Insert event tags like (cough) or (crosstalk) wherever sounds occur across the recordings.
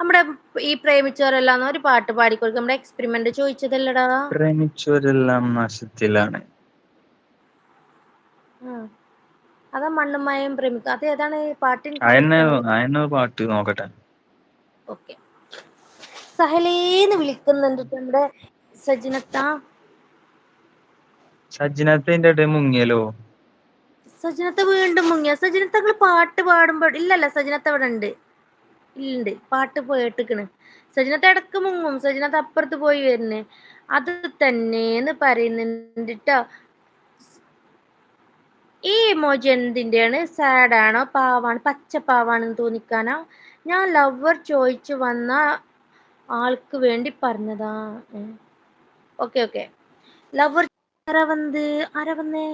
നമ്മടെ ഈ പ്രേമിച്ചവരെല്ലാം ഒരു പാട്ട് പാടിക്കൊടുക്കും. നമ്മുടെ എക്സ്പെരിമെന്റ് ചോദിച്ചതല്ലടാ. പ്രേമിച്ചവരെല്ലാം നാശത്തിലാണ്. അതാ മണ്ണും പ്രേമിക്കും. അത് ഏതാണ് പാട്ടിന് പാട്ട് നോക്കട്ടെ. ഓക്കെ. സഹലേന്ന് വിളിക്കുന്നുണ്ട് നമ്മുടെ സജിനത്ത. സജിനാത്ത മുങ്ങിയല്ലോ. സജിനത്ത വീണ്ടും മുങ്ങിയ? സജിനത്ത പാട്ട് പാടുമ്പോ ഇല്ലല്ല സജിനത്ത ഇവിടെണ്ട്. ഇണ്ട് പാട്ട് പോയിട്ടിക്കണ് സജിനത്ത് എടക്ക് മുങ്ങും. സജിനത്ത് അപ്പുറത്ത് പോയി വര്ണ് അത് തന്നെന്ന് പറയുന്നുണ്ട്ട്ടോ. ഈ ഇമോജി എന്തിന്റെയാണ്? സാഡാണോ? പാവാണ്. പച്ച പാവാണെന്ന് തോന്നിക്കാനോ? ഞാൻ ലവർ ചോയിച്ചു വന്ന ആൾക്ക് വേണ്ടി പറഞ്ഞതാ. Okay okay. ലവർ ആരാ അരവന്നേ ആരാ വന്നേ?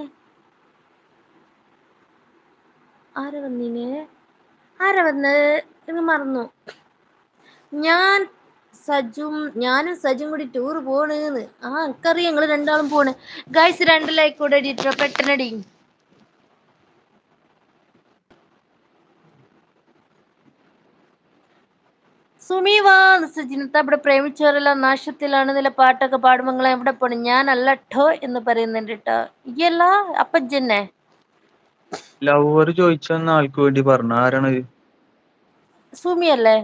ആരാ വന്നീനെ? ആരാ വന്നത് ഇങ്ങ് മറന്നു. ഞാൻ സജും ഞാനും സജും കൂടി ടൂർ പോണേന്ന്. ആ എനിക്കറിയാം ഞങ്ങൾ രണ്ടാളും പോണ്. ഗൈസ് രണ്ട് ലൈക്ക് കൂടെ ഇടിട്ടോ പെട്ടെന്നടി. സുമി വാ സജിനത്ത അവിടെ പ്രേമിച്ചവരെല്ലാം നില പാട്ടൊക്കെ പാടുമ്പോൾ എവിടെ പോണ്? ഞാനല്ലട്ടോ എന്ന് പറയുന്നുണ്ട് കേട്ടോ അപ്പ ഇജ്ജെന്നെ ലവ്വറ് ലവർ വന്ന ആൾക്ക് വേണ്ടി പറഞ്ഞു ആരാണത് സുമിയല്ലേ?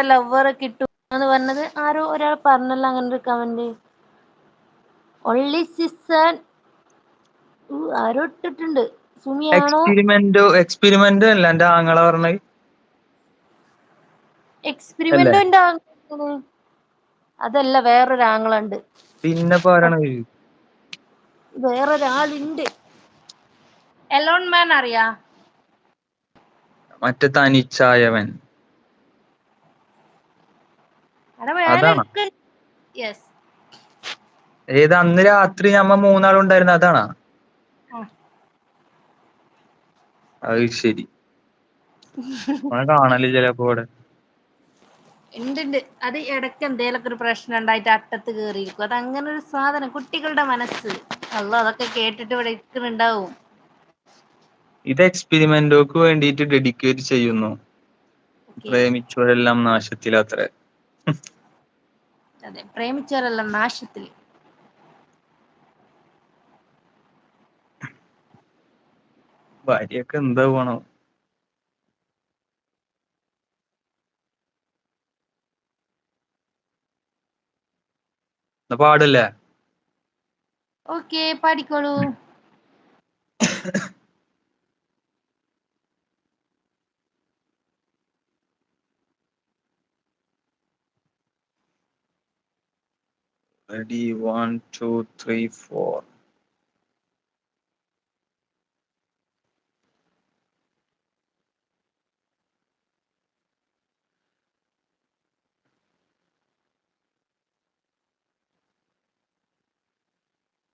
അല്ലേ ഇവിടെ കിട്ടും കിട്ടൂന്ന് പറഞ്ഞത് ആരോ ഒരാൾ പറഞ്ഞല്ലോ അങ്ങനെ ഒരു കമന്റ് ഒള്ളി സിസൺ ആരോ ഇട്ടിട്ടുണ്ട്. സുമിയാണോ? എക്സ്പെരിമെന്റോ എക്സ്പെരിമെന്റ് അല്ല അന്റെ ആങ്ങള പറഞ്ഞത്. അല്ലേ? എക്സ്പെരിമെന്റോ ഇന്റെ ആങ്ങള അതല്ല വേറൊരു പിന്നെ വേറൊരാളുണ്ട്. എലോൺ മാൻ അറിയാ? മറ്റേ തനിച്ചായവൻ. അതാണോ. ഏത് അന്ന് രാത്രി നമ്മ മൂന്നാളും ഉണ്ടായിരുന്ന അതാണാ. അത് ശരി. ഓനെ കാണലില്ലല്ലോ ഇപ്പൊ ഇവിടെ ഇണ്ട്ണ്ട് അത് ഇടയ്ക്ക് എന്തേലൊക്കെ ഒരു പ്രശ്നം ഉണ്ടായിട്ട് അട്ടത്ത് കേറിയിരിക്കും. അത് അങ്ങനെ ഒരു സാധനം കുട്ടികളുടെ മനസ്സ്. അള്ളോ അതൊക്കെ കേട്ടിട്ട് ഇവിടെ ഇരിക്കുന്നുണ്ടാവും. ഇത് എക്സ്പെരിമെന്റോക്ക് വേണ്ടിയിട്ട് ഡെഡിക്കേറ്റ് ചെയ്യുന്നു. പ്രേമിച്ചവരെല്ലാം നാശത്തിലാത്രേ അതെ പ്രേമിച്ചവരല്ല നാശത്തിൽ. ഭാര്യയൊക്കെ എന്താ പോണോ? പാടല്ലേ? Okay പാടിക്കോളൂ. (coughs) Ready one two three four.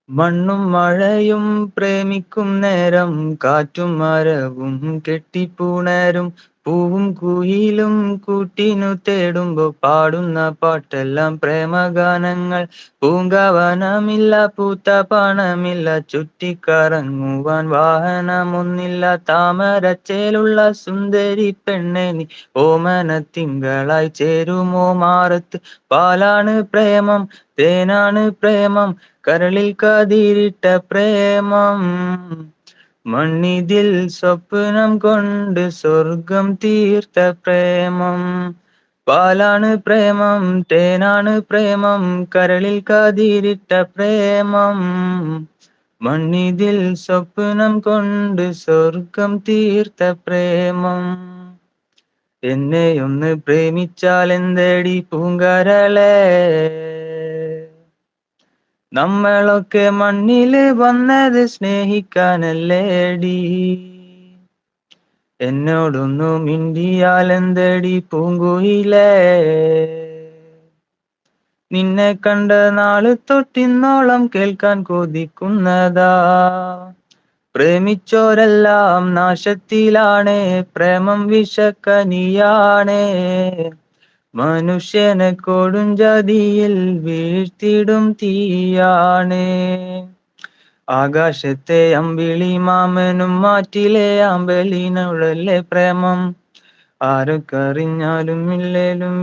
മണ്ണും മഴയും പ്രേമിക്കും നേരം കാറ്റും മരവും കെട്ടിപ്പുണരും. പൂവും കുയിലും കൂട്ടിനു തേടുമ്പോ പാടുന്ന പാട്ടെല്ലാം പ്രേമഗാനങ്ങൾ. പൂങ്കാവനമില്ല പൂത്ത പണമില്ല ചുറ്റിക്കറങ്ങുവാൻ വാഹനമൊന്നില്ല. താമരച്ചേലുള്ള സുന്ദരി പെണ്ണെ നീ ഓമനത്തിങ്കളായി ചേരുമോ മാറത്ത്. പാലാണ് പ്രേമം തേനാണ് പ്രേമം കരളിൽ കതിരിട്ട പ്രേമം. മണ്ണിതിൽ സ്വപ്നം കൊണ്ട് സ്വർഗം തീർത്ത പ്രേമം. പാലാണ് പ്രേമം തേനാണ് പ്രേമം കരളിൽ കാതിരിട്ട പ്രേമം. മണ്ണിതിൽ സ്വപ്നം കൊണ്ട് സ്വർഗം തീർത്ത പ്രേമം. എന്നെ ഒന്ന് പ്രേമിച്ചാൽ എന്തേടി പൂങ്കരളേ? നമ്മളൊക്കെ മണ്ണിൽ വന്നത് സ്നേഹിക്കാനല്ലേടി. എന്നോടൊന്നു മിണ്ടിയാലെന്തടി പൂങ്കുയിലേ. നിന്നെ കണ്ട നാൾ തൊട്ടിന്നോളം കേൾക്കാൻ കൊതിക്കുന്നതാ. പ്രേമിച്ചോരെല്ലാം നാശത്തിലാണേ പ്രേമം വിഷക്കനിയാണേ മനുഷ്യനെ കൊടുംചതിയിൽ വീഴ്ത്തിടും തീയാണ്. ആകാശത്തെ അമ്പിളി മാമനും മാറ്റിലെ അമ്പലിനുള്ളല്ലേ പ്രേമം. ആരൊക്കറിഞ്ഞാലും ഇല്ലേലും